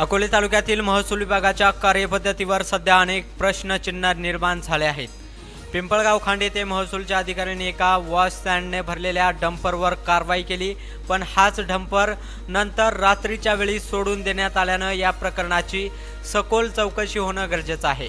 अकोले तालुक्यातील महसूल विभागाच्या कार्यपद्धतीवर सध्या अनेक प्रश्नचिन्ह निर्माण झाले आहेत. पिंपळगाव खांड येथे महसूलच्या अधिकाऱ्यांनी एका वॉश स्टँडने भरलेल्या डंपरवर कारवाई केली पण हाच डंपर नंतर रात्रीच्या वेळी सोडून देण्यात आल्यानं या प्रकरणाची सखोल चौकशी होणं गरजेचं आहे.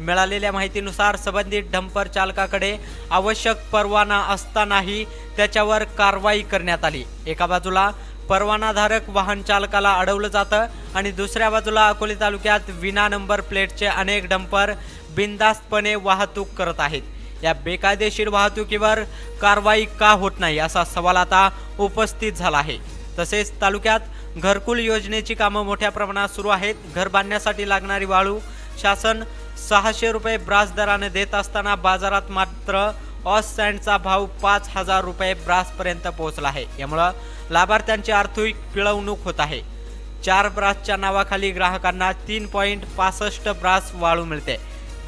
मिळालेल्या माहितीनुसार संबंधित डंपर चालकाकडे आवश्यक परवाना असतानाही त्याच्यावर कारवाई करण्यात आली. एका बाजूला परवानाधारक वाहन चालकाला अडवलं जातं आणि दुसऱ्या बाजूला अकोले तालुक्यात विना नंबर प्लेटचे अनेक डंपर बिनधास्तपणे वाहतूक करत आहेत. या बेकायदेशीर वाहतुकीवर कारवाई का होत नाही असा सवाल आता उपस्थित झाला आहे. तसेच तालुक्यात घरकुल योजनेची कामं मोठ्या प्रमाणात सुरू आहेत. घर बांधण्यासाठी लागणारी वाळू शासन सहाशे रुपये ब्रास दराने देत असताना बाजारात मात्र ऑस सँडचा भाव पाच हजार रुपये ब्रासपर्यंत पोहोचला आहे. यामुळं लाभार्थ्यांची आर्थिक पिळवणूक होत आहे. चार ब्रासच्या नावाखाली ग्राहकांना तीन पॉईंट पासष्ट ब्रास वाळू मिळते.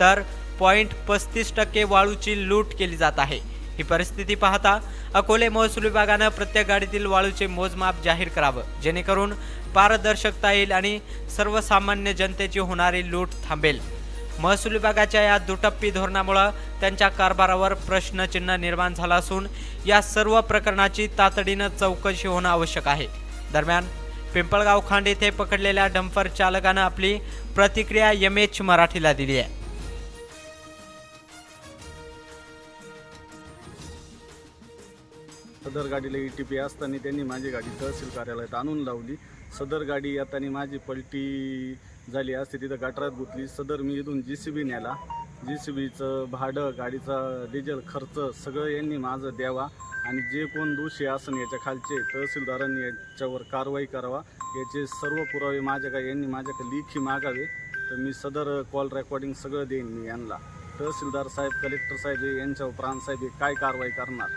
तर पॉईंट पस्तीस टक्के वाळूची लूट केली जात आहे. ही परिस्थिती पाहता अकोले महसूल विभागानं प्रत्येक गाडीतील वाळूचे मोजमाप जाहीर करावं. जेणेकरून पारदर्शकता येईल आणि सर्वसामान्य जनतेची होणारी लूट थांबेल. महसूल विभागाच्या या दुटप्पी धोरणामुळं त्यांच्या कारभारावर प्रश्नचिन्ह निर्माण झाला असून या सर्व प्रकरणाची तातडीनं चौकशी होणं आवश्यक आहे. दरम्यान पिंपळगाव खांड येथे पकडलेल्या डंपर चालकानं आपली प्रतिक्रिया एम एच मराठीला दिली आहे. सदर गाडीला ई टी पी असताना त्यांनी माझी गाडी तहसील कार्यालयात आणून लावली. सदर गाडी येताना माझी पलटी झाली असते तिथं गटारात गुतली. सदर मी इथून जी सी बी नेला. जी सी बीचं भाडं गाडीचा डिझेल खर्च सगळं यांनी माझं द्यावा आणि जे कोण दोषी असन याच्या खालचे तहसीलदारांनी याच्यावर कारवाई करावा. याचे सर्व पुरावे माझ्याकडे यांनी माझ्याकडे लेखी मागावे. तर मी सदर कॉल रेकॉर्डिंग सगळं देईन मी यांना. तहसीलदार साहेब कलेक्टर साहेब यांच्यावर प्राण साहेब हे काय कारवाई करणार?